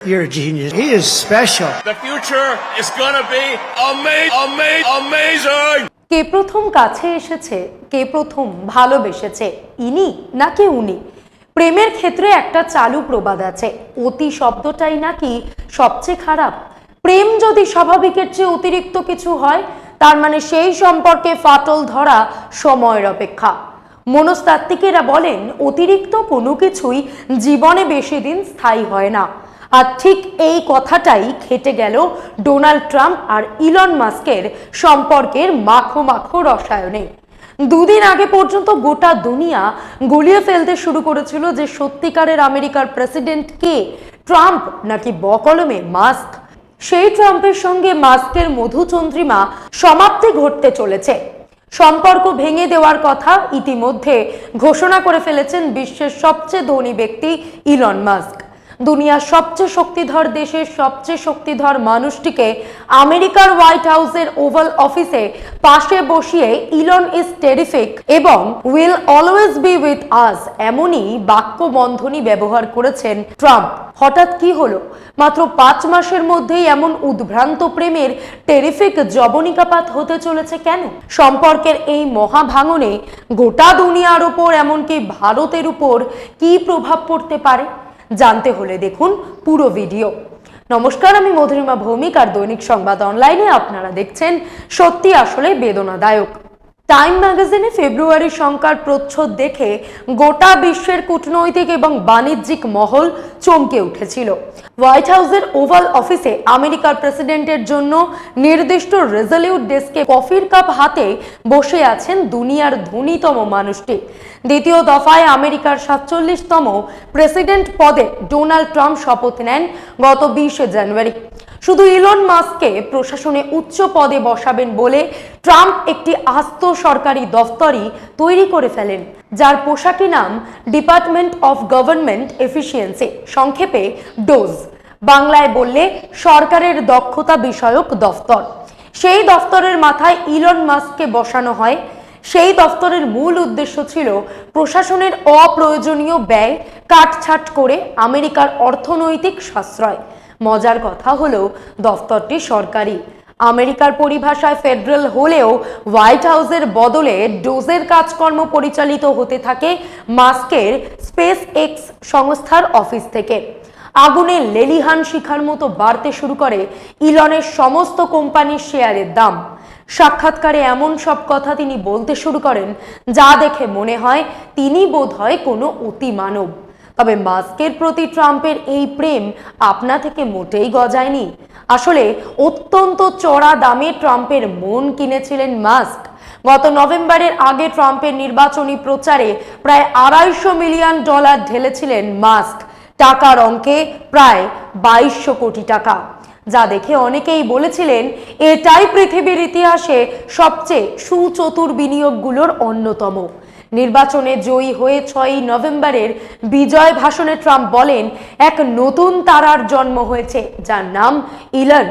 You're a genius. He is special. The future is gonna be ama- ama- amazing! কে প্রথম কাছে এসেছে কে প্রথম ভালোবেসেছে ইনি নাকি উনি প্রেমের ক্ষেত্রে একটা চালু প্রবাদ আছে অতি শব্দটাই নাকি সবচেয়ে খারাপ প্রেম যদি স্বাভাবিকের চেয়ে অতিরিক্ত কিছু হয় তার মানে সেই সম্পর্কে ফাটল ধরা সময়ের অপেক্ষা মনস্তাত্ত্বিকেরা বলেন অতিরিক্ত কোনো কিছুই জীবনে বেশি দিন স্থায়ী হয় না আর ঠিক এই কথাটাই খেটে গেল ডোনাল্ড ট্রাম্প আর ইলন মাস্কের সম্পর্কের মাখো মাখো রসায়নে। দুদিন আগে পর্যন্ত গোটা দুনিয়া গুলিয়ে ফেলতে শুরু করেছিল যে সত্যিকারের আমেরিকার প্রেসিডেন্ট কে, ট্রাম্প নাকি বকলমে মাস্ক। সেই ট্রাম্পের সঙ্গে মাস্কের মধুচন্দ্রিমা সমাপ্তি ঘটতে চলেছে। সম্পর্ক ভেঙে দেওয়ার কথা ইতিমধ্যে ঘোষণা করে ফেলেছেন বিশ্বের সবচেয়ে ধনী ব্যক্তি ইলন মাস্ক। দুনিয়ার সবচেয়ে শক্তিধর দেশের সবচেয়ে শক্তিধর মানুষটিকে আমেরিকার হোয়াইট হাউসের ওভাল অফিসে পাশে বসিয়ে ইলন ইজ টেরিফিক এবং will always be with us এমনই বাক্য বন্ধনী ব্যবহার করেছেন ট্রাম্প। হঠাৎ কি হলো? মাত্র পাঁচ মাসের মধ্যেই এমন উদ্ভ্রান্ত প্রেমের টেরিফিক জবনিকাপাত হতে চলেছে কেন? সম্পর্কের এই মহাভাঙনে গোটা দুনিয়ার উপর, এমনকি ভারতের উপর কি প্রভাব পড়তে পারে? জানতে হলে দেখুন পুরো ভিডিও। নমস্কার, আমি মধুরিমা ভৌমিক আর দৈনিক সংবাদ অনলাইনে আপনারা দেখছেন সত্যি আসলে বেদনাদায়ক। টাইম ম্যাগাজিনে ফেব্রুয়ারি সংখ্যার প্রচ্ছদ দেখে গোটা বিশ্বের কূটনৈতিক এবং বাণিজ্যিক মহল চমকে উঠেছিল। হোয়াইট হাউসের ওভাল অফিসে আমেরিকার প্রেসিডেন্টের জন্য নির্দিষ্ট রেজলিউট ডেস্কে কফির কাপ হাতে বসে আছেন দুনিয়ার ধনীতম মানুষটি। দ্বিতীয় দফায় আমেরিকার সাতচল্লিশতম প্রেসিডেন্ট পদে ডোনাল্ড ট্রাম্প শপথ নেন গত বিশে জানুয়ারি। শুধু ইলন মাস্ককে প্রশাসনে উচ্চ পদে বসাবেন বলে ট্রাম্প একটি আস্ত সরকারি দফতরই তৈরি করে ফেলেন, যার পোশাকি নাম ডিপার্টমেন্ট অফ গভর্নমেন্ট এফিসিয়েন্সি সংক্ষেপে ডোজ বাংলায় বললে সরকারের দক্ষতা বিষয়ক দফতর। সেই দফতরের মাথায় ইলন মাস্ককে বসানো হয়। সেই দফতরের মূল উদ্দেশ্য ছিল প্রশাসনের অপ্রয়োজনীয় ব্যয় কাটছাট করে আমেরিকার অর্থনৈতিক সাশ্রয়। মজার কথা হলো দফতরটি সরকারি। আমেরিকার পরিভাষায় ফেডারেল হলেও হোয়াইট হাউসের বদলে ডোজের কাজকর্ম পরিচালিত হতে থাকে মাস্কের স্পেস এক্স সংস্থার অফিস থেকে। আগুনে লেলিহান শিখার মতো বাড়তে শুরু করে ইলনের সমস্ত কোম্পানির শেয়ারের দাম। সাক্ষাৎকারে এমন সব কথা তিনি বলতে শুরু করেন, যা দেখে মনে হয় তিনি বোধ হয় কোনো অতি মানব তবে মাস্কের প্রতি ট্রাম্পের এই প্রেম আপনা থেকে মোটেই গজায়নি। আসলে অত্যন্ত চড়া দামে ট্রাম্পের মন কিনেছিলেন মাস্ক। গত নভেম্বরের আগে ট্রাম্পের নির্বাচনী প্রচারে প্রায় আড়াইশো মিলিয়ন ডলার ঢেলেছিলেন মাস্ক। টাকার অঙ্কে প্রায় বাইশশো কোটি টাকা। যা দেখে অনেকেই বলেছিলেন, এটাই পৃথিবীর ইতিহাসে সবচেয়ে সুচতুর বিনিয়োগগুলোর অন্যতম। নির্বাচনে জয়ী হয়ে ছয়ই নভেম্বরের বিজয় ভাষণে ট্রাম্প বলেন, এক নতুন তারার জন্ম হয়েছে, যার নাম ইলন।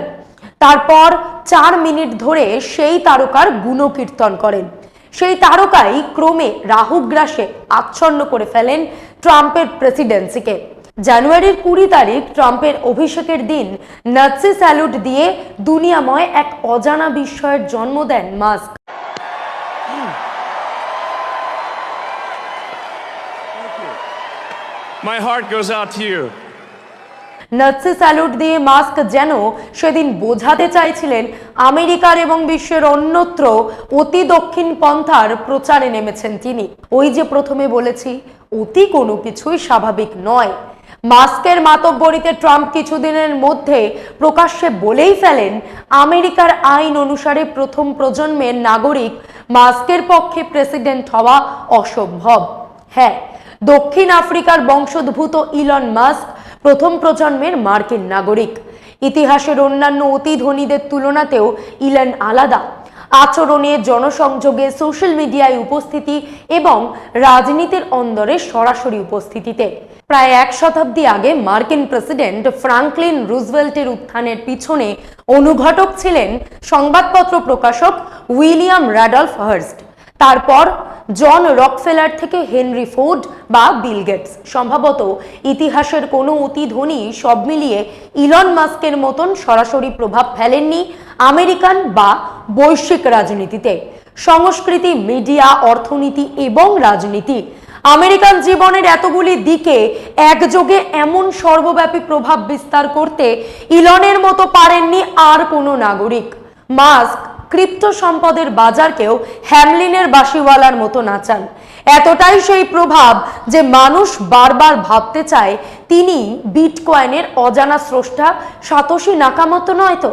তারপর চার মিনিট ধরে সেই তারকার গুণকীর্তন করেন। সেই তারকাই ক্রমে রাহুগ্রাসে আচ্ছন্ন করে ফেলেন ট্রাম্পের প্রেসিডেন্সিকে। জানুয়ারির কুড়ি তারিখ ট্রাম্পের অভিষেকের দিন নাৎসি স্যালুট দিয়ে দুনিয়াময় এক অজানা বিস্ময়ের জন্ম দেন Musk. My heart goes out to you. Nazi salute দিয়ে মাস্ক যেন সেদিন বোঝাতে চাইছিলেন আমেরিকার এবং বিশ্বের অন্যত্র অতি দক্ষিণ পন্থার প্রচারে নেমেছেন তিনি। ওই যে প্রথমে বলেছি, অতি কোনো কিছুই স্বাভাবিক নয়। মাস্কের মাতব্বরিতে ট্রাম্প কিছুদিনের মধ্যে প্রকাশ্যে বলেই ফেলেন, আমেরিকার আইন অনুসারে প্রথম প্রজন্মের নাগরিক মাস্কের পক্ষে প্রেসিডেন্ট হওয়া অসম্ভব। হ্যাঁ দক্ষিণ আফ্রিকার বংশোদ্ভূত ইলন মাস্ক প্রথম প্রজন্মের মার্কিন নাগরিক। ইতিহাসের অন্যান্য অতি ধনীদের তুলনাতেও ইলন আলাদা। আচরণে, জনসংযোগে, সোশ্যাল মিডিয়ায় উপস্থিতি এবং রাজনীতির অন্দরে সরাসরি উপস্থিতিতে। প্রায় এক শতাব্দী আগে মার্কিন প্রেসিডেন্ট ফ্রাঙ্কলিন রুজভেল্টের উত্থানের পিছনে অনুঘটক ছিলেন সংবাদপত্র প্রকাশক উইলিয়াম র্যাডলফ হার্স্ট। তারপর জন রকফেলার থেকে হেনরি ফোর্ড বা বিল গেটস। সম্ভবত ইতিহাসের কোনো অতি ধনী সব মিলিয়ে ইলন মাস্কের মতন সরাসরি প্রভাব ফেলেননি আমেরিকান বা বৈশ্বিক রাজনীতিতে। সংস্কৃতি, মিডিয়া, অর্থনীতি এবং রাজনীতি। আমেরিকান জীবনের এতগুলি দিকে একযোগে এমন সর্বব্যাপী প্রভাব বিস্তার করতে ইলনের মতো পারেননি আর কোনো নাগরিক। মাস্ক ক্রিপ্টো সম্পদের বাজারকেও হ্যামলিনের বাসিওয়ালার মতো নাচান। এতটাই সেই প্রভাব যে মানুষ বারবার ভাবতে চায়, তিনি বিটকয়েনের অজানা স্রষ্টা সাতোশি নাকামতো নয় তো?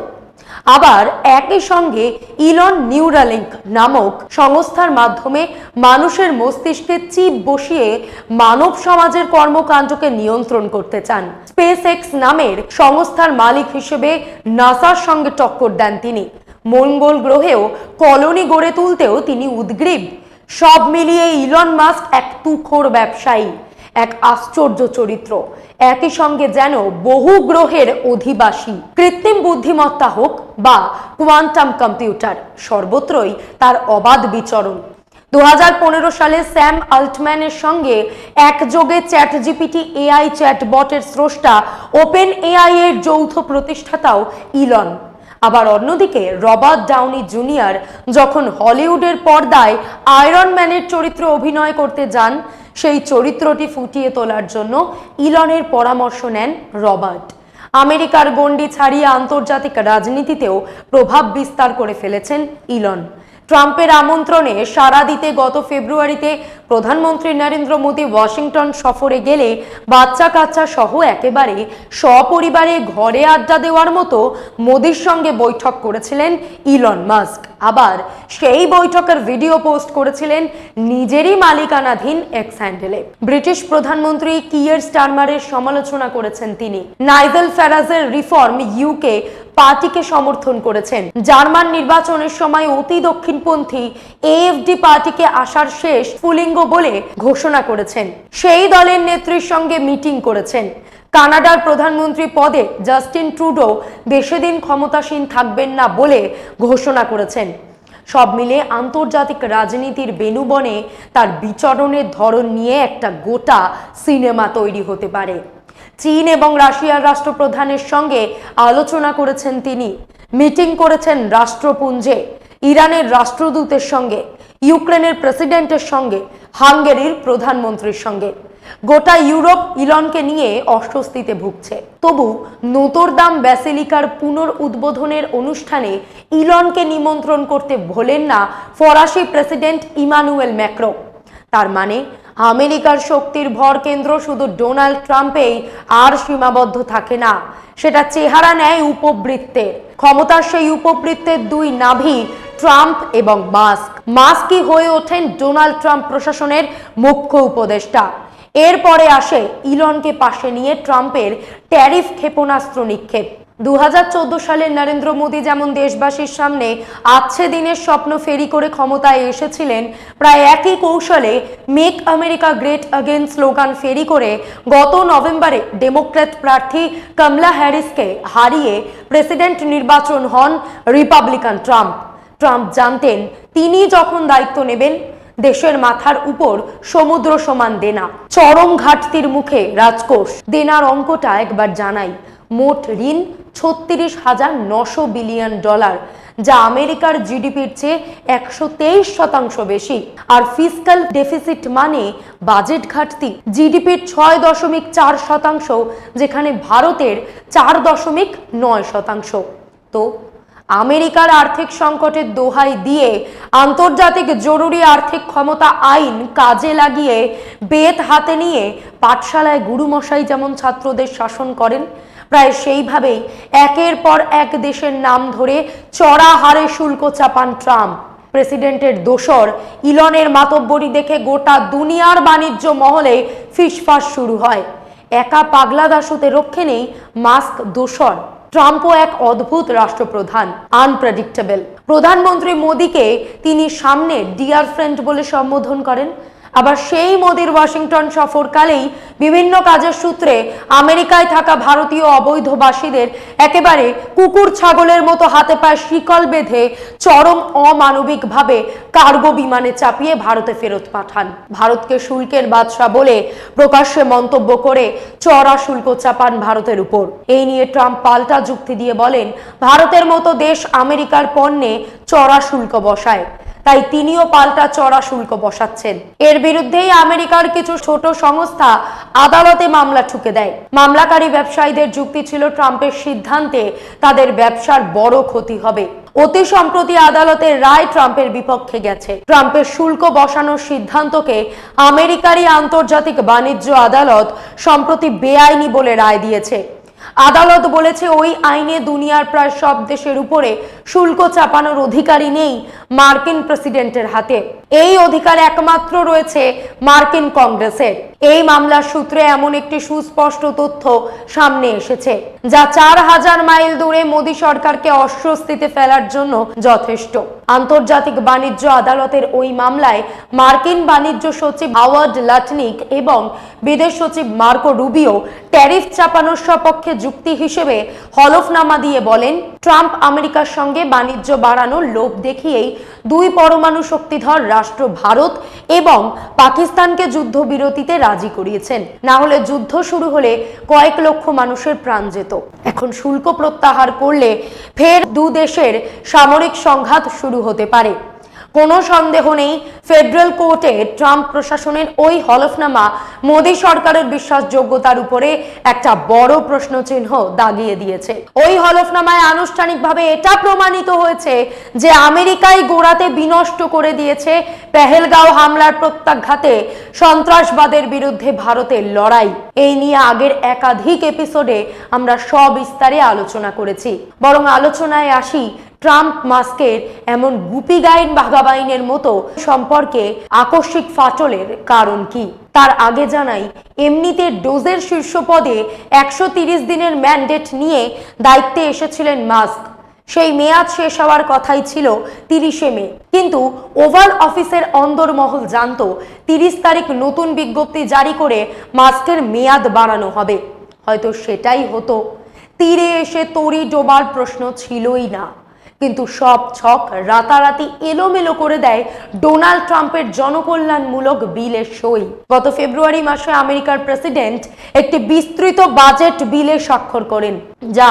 আবার একই সঙ্গে ইলন নিউরালিঙ্ক নামক সংস্থার মাধ্যমে মানুষের মস্তিষ্কে চিপ বসিয়ে মানব সমাজের কর্মকাণ্ডকে নিয়ন্ত্রণ করতে চান। স্পেস এক্স নামের সংস্থার মালিক হিসেবে নাসার সঙ্গে টক্কর দেন তিনি। মঙ্গল গ্রহেও কলোনি গড়ে তুলতেও তিনি উদ্গ্রীব। সব মিলিয়ে ইলন মাস্ক এক তুখোর ব্যবসায়ী, এক আশ্চর্য চরিত্র। একই সঙ্গে যেন বহু গ্রহের অধিবাসী। কৃত্রিম বুদ্ধিমত্তা হোক বা কোয়ান্টাম কম্পিউটার, সর্বত্রই তার অবাধ বিচরণ। দু হাজার পনেরো সালে স্যাম আল্টম্যানের সঙ্গে একযোগে চ্যাট জিপিটি এআই চ্যাট বটের স্রষ্টা ওপেন এআই এর যৌথ প্রতিষ্ঠাতাও ইলন। আবার অন্যদিকে, রবার্ট ডাউনি জুনিয়র যখন হলিউডের পর্দায় আয়রন ম্যানের চরিত্র অভিনয় করতে যান, সেই চরিত্রটি ফুটিয়ে তোলার জন্য ইলনের পরামর্শ নেন রবার্ট। আমেরিকার গণ্ডি ছাড়িয়ে আন্তর্জাতিক রাজনীতিতেও প্রভাব বিস্তার করে ফেলেছেন ইলন। ট্রাম্পের আমন্ত্রণে সাড়া দিতে গত ফেব্রুয়ারিতে প্রধানমন্ত্রী নরেন্দ্র মোদী ওয়াশিংটন সফরে গেলে বাচ্চা কাচ্চা সহ একেবারে সপরিবারে ঘরে আড্ডা দেওয়ার মতো মোদির সঙ্গে বৈঠক করেছিলেন ইলন মাস্ক। আবার সেই বৈঠকের ভিডিও পোস্ট করেছিলেন নিজেরই মালিকানাধীন এক্স হ্যান্ডেলে। ব্রিটিশ প্রধানমন্ত্রী কিয়ার স্টারমারের সমালোচনা করেছেন তিনি। নাইজেল ফ্যারাজের রিফর্ম ইউকে পার্টিকে সমর্থন করেছেন। জার্মান নির্বাচনের সময় অতি দক্ষিণপন্থী এএফডি পার্টিকে আসার শেষ স্ফুলিঙ্গ বলে ঘোষণা করেছেন। সেই দলের নেত্রীর সঙ্গে মিটিং করেছেন। কানাডার প্রধানমন্ত্রী পদে জাস্টিন ট্রুডো বেশি দিন ক্ষমতাসীন থাকবেন না বলে ঘোষণা করেছেন। সব মিলে আন্তর্জাতিক রাজনীতির বেনুবনে তার বিচরণের ধরন নিয়ে একটা গোটা সিনেমা তৈরি হতে পারে। চীন এবং রাশিয়ার রাষ্ট্রপ্রধানের সঙ্গে আলোচনা করেছেন তিনি। মিটিং করেছেন রাষ্ট্রপুঞ্জে, ইরানের রাষ্ট্রদূতের সঙ্গে, ইউক্রেনের প্রেসিডেন্টের সঙ্গে, হাঙ্গেরির প্রধানমন্ত্রীর সঙ্গে। গোটা ইউরোপ ইলনকে নিয়ে অস্বস্তিতে ভুগছে। তবু নোতরদাম ব্যাসিলিকার পুনর উদ্বোধনের অনুষ্ঠানে ইলনকে নিমন্ত্রণ করতে ভোলেন না ফরাসি প্রেসিডেন্ট ইমানুয়েল ম্যাক্রো। তার মানে আমেরিকার শক্তির ভর কেন্দ্র শুধু ডোনাল্ড ট্রাম্পেই আর সীমাবদ্ধ থাকে না, সেটা চেহারা নেয় উপবৃত্তের। ক্ষমতার সেই উপবৃত্তের দুই নাভি, ট্রাম্প এবং মাস্ক। মাস্কই হয়ে ওঠেন ডোনাল্ড ট্রাম্প প্রশাসনের মুখ্য উপদেষ্টা। এরপরে আসে ইলনকে পাশে নিয়ে ট্রাম্পের ট্যারিফ ক্ষেপণাস্ত্র নিক্ষেপ। দু হাজার চোদ্দ সালে নরেন্দ্র মোদী যেমন দেশবাসীর সামনে আচ্ছে দিনের স্বপ্ন ফেরি করে ক্ষমতায় এসেছিলেন, প্রায় একই কৌশলে make America great again slogan ফেরি করে গত নভেম্বরে ডেমোক্র্যাট প্রার্থী কমলা হ্যারিসকে হারিয়ে প্রেসিডেন্ট নির্বাচন হন রিপাবলিকান ট্রাম্প। ট্রাম্প জানতেন তিনি যখন দায়িত্ব নেবেন দেশের মাথার উপর সমুদ্র সমান দেনা। চরম ঘাটতির মুখে রাজকোষ। দেনার অঙ্কটা একবার জানাই। মোট ঋণ ছত্রিশ হাজার নশো বিলিয়ন ডলার, যা আমেরিকার জিডিপির চেয়ে একশো তেইশ শতাংশ বেশি। আর ফিসকাল ডেফিসিট মানে বাজেট ঘাটতি। জিডিপির ছয় দশমিক চার শতাংশ, যেখানে ভারতের চার দশমিক নয় শতাংশ। তো আমেরিকার আর্থিক সংকটের দোহাই দিয়ে আন্তর্জাতিক জরুরি আর্থিক ক্ষমতা আইন কাজে লাগিয়ে বেত হাতে নিয়ে পাঠশালায় গুরুমশাই যেমন ছাত্রদের শাসন করেন, প্রায় সেইভাবেই একের পর এক দেশের নাম ধরে চড়া হারে শুল্ক চাপান ট্রাম্প। প্রেসিডেন্টের দোসর ইলনের মাতব্বরি দেখে গোটা দুনিয়ার বাণিজ্য মহলে ফিসফাস শুরু হয়। একা পাগলা দাসুতে রক্ষে নেই মাস্ক দোসর। ট্রাম্পও এক অদ্ভুত রাষ্ট্রপ্রধান আনপ্রেডিক্টেবল প্রধানমন্ত্রী মোদীকে তিনি সামনে ডিয়ার ফ্রেন্ড বলে সম্বোধন করেন। আবার সেই মোদির ওয়াশিংটন সফরকালেই বিভিন্ন কাজের সূত্রে আমেরিকায় থাকা ভারতীয় অবৈধবাসীদের একেবারে কুকুর ছাগলের মতো হাতে পায়ে শিকল বেঁধে চরম অমানবিকভাবে কার্গো বিমানে চাপিয়ে ভারতে ফেরত পাঠান। ভারতকে শুল্কের বাদশা বলে প্রকাশ্যে মন্তব্য করে চড়া শুল্ক চাপান ভারতের উপর। এই নিয়ে ট্রাম্প পাল্টা যুক্তি দিয়ে বলেন, ভারতের মতো দেশ আমেরিকার পণ্যে চড়া শুল্ক বসায়। তাই তিনিও পাল্টা চড়া শুল্ক বসাচ্ছেন। এর বিরুদ্ধেই আমেরিকার কিছু ছোট সংস্থা আদালতে মামলা ঠুকে দেয়। মামলাকারী ব্যবসায়ীদের যুক্তি ছিল, ট্রাম্পের সিদ্ধান্তে তাদের ব্যবসার বড় ক্ষতি হবে। অতি সম্প্রতি আদালতের রায় ট্রাম্পের বিপক্ষে গেছে। ট্রাম্পের শুল্ক বসানোর সিদ্ধান্তকে আমেরিকারই আন্তর্জাতিক বাণিজ্য আদালত সম্প্রতি বেআইনি বলে রায় দিয়েছে। আদালত বলেছে ওই আইনে দুনিয়ার প্রায় সব দেশের উপরে শুল্ক চাপানোর অধিকারই নেই মার্কিন প্রেসিডেন্টের হাতে। এই অধিকার একমাত্র রয়েছে মার্কিন কংগ্রেসের। এই মামলার সূত্রে এমন একটি সুস্পষ্ট তথ্য সামনে এসেছে, যা চার হাজার মাইল দূরে মোদী সরকারকে অস্বস্তিতে ফেলার জন্য যথেষ্ট। আন্তর্জাতিক বাণিজ্য আদালতের ওই মামলায় মার্কিন বাণিজ্য সচিব হাওয়ার্ড লাটনিক এবং বিদেশ সচিব মার্কো রুবিও ট্যারিফ চাপানোর সপক্ষে যুক্তি হিসেবে হলফনামা দিয়ে বলেন, ট্রাম্প আমেরিকার সঙ্গে বাণিজ্য বাড়ানোর লোভ দেখিয়েই দুই পরমাণু শক্তিধর রাষ্ট্র ভারত এবং পাকিস্তানকে যুদ্ধবিরতিতে রাজি করিয়েছেন। না হলে যুদ্ধ শুরু হলে কয়েক লক্ষ মানুষের প্রাণ যেত। এখন শুল্ক প্রত্যাহার করলে ফের দু দেশের সামরিক সংঘাত শুরু হতে পারে। কোনো সন্দেহ নেই, ফেডারেল কোর্টে ট্রাম্প প্রশাসনের ওই হলফনামা মোদী সরকারের বিশ্বাসযোগ্যতার উপরে একটা বড় প্রশ্নচিহ্ন দাগিয়ে দিয়েছে। ওই হলফনামায় আনুষ্ঠানিকভাবে এটা প্রমাণিত হয়েছে যে আমেরিকাই গোড়াতে বিনষ্ট করে দিয়েছে পেহেলগাঁও হামলার প্রত্যাঘাতে সন্ত্রাসবাদের বিরুদ্ধে ভারতের লড়াই। এই নিয়ে আগের একাধিক এপিসোডে আমরা সবিস্তারে আলোচনা করেছি। বরং আলোচনায় আসি ট্রাম্প মাস্কের এমন গুপি গাইন বাঘাবাইনের মতো সম্পর্কে আকস্মিক ফাটলের কারণ কি? তার আগে জানাই, এমনিতে ডোজের শীর্ষ পদে একশো দিনের ম্যান্ডেট নিয়ে দায়িত্বে এসেছিলেন মাস্ক। সেই মেয়াদ শেষ হওয়ার কথাই ছিল তিরিশে মে। কিন্তু ওভাল অফিসের অন্দরমহল জানতো, তিরিশ তারিখ নতুন বিজ্ঞপ্তি জারি করে মাস্কের মেয়াদ বাড়ানো হবে। হয়তো সেটাই হতো। তীরে এসে তরি ডোবার প্রশ্ন ছিলই না। কিন্তু সব ছক রাতারাতি এলোমেলো করে দেয় ডোনাল্ড ট্রাম্পের জনকল্যাণমূলক বিলের সই। গত ফেব্রুয়ারি মাসে আমেরিকার প্রেসিডেন্ট একটি বিস্তৃত বাজেট বিলে স্বাক্ষর করেন। যা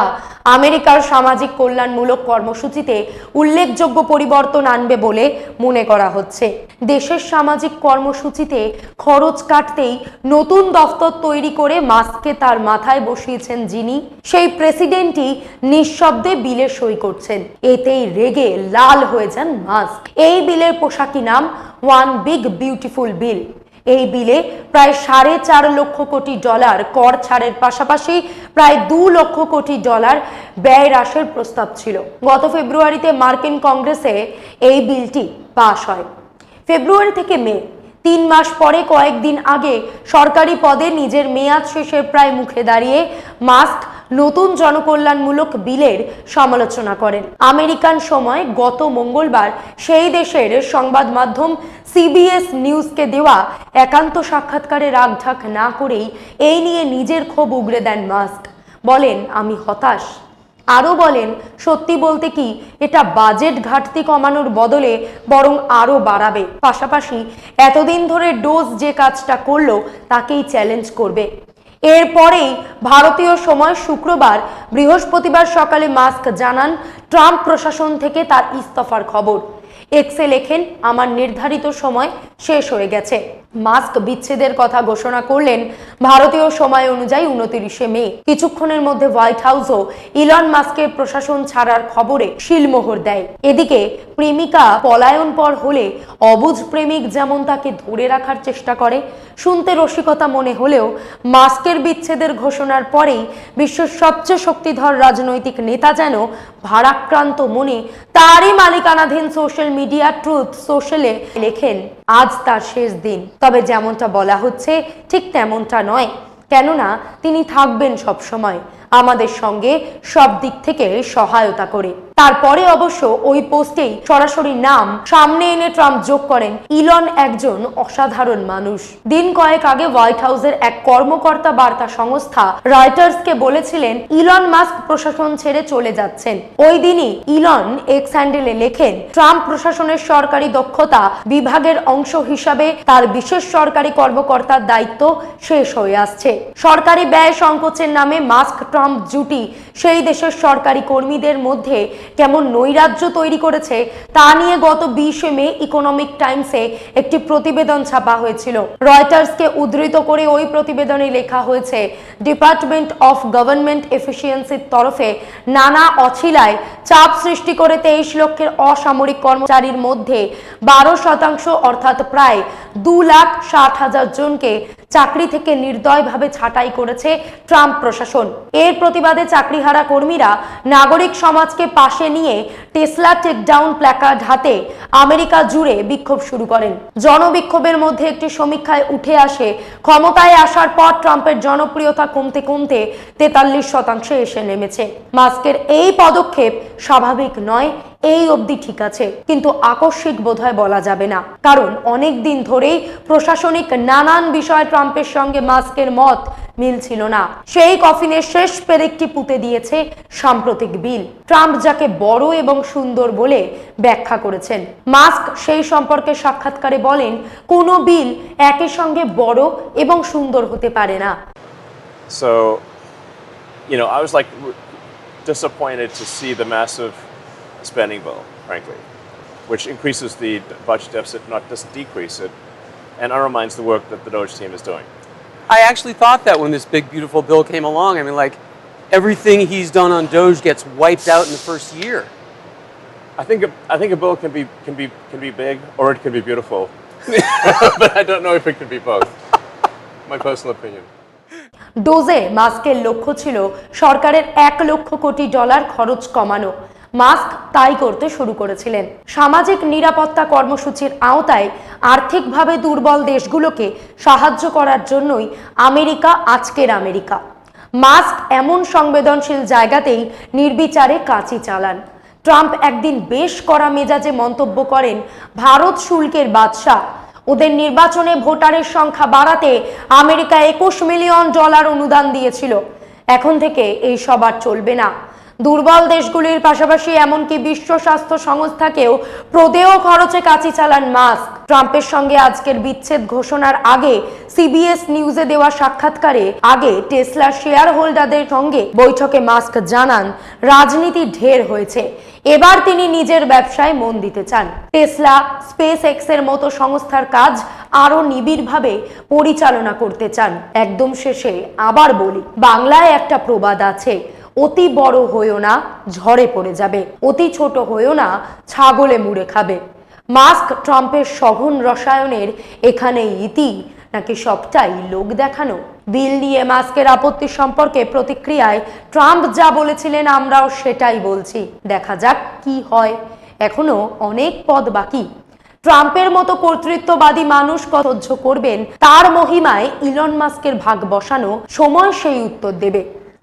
আমেরিকার সামাজিক কল্যাণমূলক কর্মসূচিতে উল্লেখযোগ্য পরিবর্তন আনবে বলে মনে করা হচ্ছে। দেশের সামাজিক কর্মসূচিতে খরচ কাটতেই নতুন দফতর তৈরি করে মাস্ককে তার মাথায় বসিয়েছেন যিনি, সেই প্রেসিডেন্টই নিঃশব্দে বিলে সই করছেন। এতেই রেগে লাল হয়ে যান মাস্ক। এই বিলের পোশাকি নাম ওয়ান বিগ বিউটিফুল বিল। এই বিলে প্রায় সাড়ে চার লক্ষ কোটি ডলার কর ছাড়ের পাশাপাশি প্রায় দু লক্ষ কোটি ডলার ব্যয় হ্রাসের প্রস্তাব ছিল। গত ফেব্রুয়ারিতে মার্কিন কংগ্রেসে এই বিলটি পাশ হয়। ফেব্রুয়ারি থেকে মে, তিন মাস পরে কয়েকদিন আগে সরকারি পদে নিজের মেয়াদ শেষের প্রায় মুখে দাঁড়িয়ে মাস্ক নতুন জনকল্যাণমূলক বিলের সমালোচনা করেন। আমেরিকান সময় গত মঙ্গলবার সেই দেশের সংবাদ মাধ্যম সিবিএস নিউজকে দেওয়া একান্ত সাক্ষাৎকারে রাগঢাক না করেই এই নিয়ে নিজের ক্ষোভ উগরে দেন মাস্ক। বলেন, আমি হতাশ। আরও বলেন, সত্যি বলতে কি, এটা বাজেট ঘাটতি কমানোর বদলে বরং আরও বাড়াবে। পাশাপাশি, এতদিন ধরে ডোজ যে কাজটা করল, তাকেই চ্যালেঞ্জ করবে। এরপরেই ভারতীয় সময় শুক্রবার, বৃহস্পতিবার সকালে মাস্ক জানান ট্রাম্প প্রশাসন থেকে তার ইস্তফার খবর। এক্সে লেখেন, আমার নির্ধারিত সময় শেষ হয়ে গেছে। মাস্ক বিচ্ছেদের কথা ঘোষণা করলেন ভারতীয় সময় অনুযায়ী উনতিরিশে মে। কিছুক্ষণের মধ্যে হোয়াইট হাউসও ইলন মাস্কের প্রশাসন ছাড়ার খবরে শিলমোহর দেয়। এদিকে প্রেমিকা পলায়ন পর হলে অবুঝ প্রেমিক যেমন তাকে ধরে রাখার চেষ্টা করে, শুনতে রসিকতা মনে হলেও মাস্কের বিচ্ছেদের ঘোষণার পরেই বিশ্বের সবচেয়ে শক্তিধর রাজনৈতিক নেতা যেন ভারাক্রান্ত মনে তারই মালিকানাধীন সোশ্যাল মিডিয়া ট্রুথ সোশ্যালে লেখেন, আজ তার শেষ দিন। তবে যেমনটা বলা হচ্ছে ঠিক তেমনটা নয়। কেননা তিনি থাকবেন সব সময় আমাদের সঙ্গে সব দিক থেকে সহায়তা করে। তারপরে অবশ্য ওই পোস্টেই সরাসরি নাম সামনে এনে ট্রাম্প যোগ করেন ইলন একজন অসাধারণ মানুষ। দিন কয়েক আগে হোয়াইট হাউসের এক কর্মকর্তা বার্তা সংস্থা রয়টার্সকে বলেছিলেন, ইলন মাস্ক প্রশাসন ছেড়ে চলে যাচ্ছেন। ওই দিনই ইলন এক্স হ্যান্ডেলে লেখেন, ট্রাম্প প্রশাসনের সরকারি দক্ষতা বিভাগের অংশ হিসাবে তার বিশেষ সরকারি কর্মকর্তার দায়িত্ব শেষ হয়ে আসছে। সরকারি ব্যয় সংকোচের নামে মাস্ক ট্রাম্প জুটি। সেই দেশের সরকারি কর্মীদের মধ্যে কেমন নৈরাজ্য তৈরি করেছে, তা নিয়ে গত বিশে মে ইকোনমিক টাইমসে একটি প্রতিবেদন ছাপা হয়েছিল। রয়টার্সকে উদ্ধৃত করে ওই প্রতিবেদনে লেখা হয়েছে ডিপার্টমেন্ট অফ গভর্নমেন্ট এফিসিয়েন্সির তরফে নানা অছিলায় চাপ সৃষ্টি করে তেইশ লক্ষের অসামরিক কর্মচারীর মধ্যে বারো শতাংশ, অর্থাৎ প্রায় দু লাখ ষাট হাজার জনকে চাকরি থেকে নির্দয়ভাবে ছাঁটাই করেছে ট্রাম্প প্রশাসন। এর প্রতিবাদে চাকরিহারা কর্মীরা নাগরিক সমাজকে পাশে নিয়ে টেসলা টেকডাউন প্ল্যাকার্ড হাতে আমেরিকা জুড়ে বিক্ষোভ শুরু করেন। জনবিক্ষোভের মধ্যে একটি সমীক্ষায় উঠে আসে, ক্ষমতায় আসার পর ট্রাম্পের জনপ্রিয়তা কমতে কমতে তেতাল্লিশ শতাংশে এসে নেমেছে। মাস্কের এই পদক্ষেপ স্বাভাবিক নয় এই অবধি ঠিক আছে কিন্তু আকস্মিক বোধহয় বলা যাবে না। কারণ অনেক দিন ধরেই প্রশাসনিক নানান বিষয়ে ট্রাম্পের সঙ্গে মাস্কের মত মিলছিল না। সেই কফিনের শেষ পেরেকটি পুঁতে দিয়েছে সাম্প্রতিক বিল। ট্রাম্প যাকে বড় এবং সুন্দর বলে ব্যাখ্যা করেছেন। মাস্ক সেই সম্পর্কে সাক্ষাৎকারে বলেন কোনো বিল একই সঙ্গে বড় এবং সুন্দর হতে পারে না। So, you know, I was like disappointed to see the massive spending bill, frankly, which increases the d- budget deficit, not just decrease it, and undermines the work that the Doge team is doing. I actually thought that when this big, beautiful bill came along. I mean, like, everything he's done on Doge gets wiped out in the first year. I think a, I think a bill can be can be can be big or it can be beautiful, but I don't know if it can be both. My personal opinion. ডোজে মাস্কের লক্ষ্য ছিল সরকারের এক lakh crore dollar খরচ কমানো mask তাই করতে শুরু করেছিলেন। সামাজিক নিরাপত্তা কর্মসূচির আওতায় আর্থিকভাবে দুর্বল দেশগুলোকে সাহায্য করার জন্যই আমেরিকা আজকের আমেরিকা। মাস্ক এমন সংবেদনশীল জায়গাতেই নির্বিচারে কাঁচি চালান। ট্রাম্প একদিন বেশ কড়া মেজাজে মন্তব্য করেন, ভারত শুল্কের বাদশাহ। ওদের নির্বাচনে ভোটারের সংখ্যা বাড়াতে আমেরিকা একুশ মিলিয়ন ডলার অনুদান দিয়েছিল। এখন থেকে এই সবার চলবে না। দুর্বল দেশগুলির পাশাপাশি এমনকি বিশ্ব স্বাস্থ্য সংস্থাকেও প্রদেয় খরচে কাছি চালান মাস্ক। ট্রাম্পের সঙ্গে আজকের বিচ্ছেদ ঘোষণার আগে সিবিএস নিউজে দেওয়া সাক্ষাৎকারে আগে টেসলার শেয়ার হোল্ডারদের সঙ্গে বৈঠকে মাস্ক জানান, রাজনীতি ঢের হয়েছে। এবার তিনি নিজের ব্যবসায় মন দিতে চান। টেসলা স্পেস এক্সের মতো সংস্থার কাজ আরও নিবিড়ভাবে পরিচালনা করতে চান। একদম শেষে আবার বলি, বাংলায় একটা প্রবাদ আছে। অতি বড় হয়েও না ঝড়ে পড়ে যাবে, অতি ছোট হয়েও না ছাগলে মুড়ে খাবে। মাস্ক ট্রাম্পের সঘন রসায়নের এখানে ইতি নাকি সবটাই লোক দেখানো? বিল নিয়ে মাস্কের আপত্তি সম্পর্কে প্রতিক্রিয়ায় ট্রাম্প যা বলেছিলেন আমরাও সেটাই বলছি। দেখা যাক কি হয়। এখনও অনেক পদ বাকি। ট্রাম্পের মতো কর্তৃত্ববাদী মানুষ সহ্য করবেন, তার মহিমায় ইলন মাস্কের ভাগ বসানো সময় সেই উত্তর দেবে।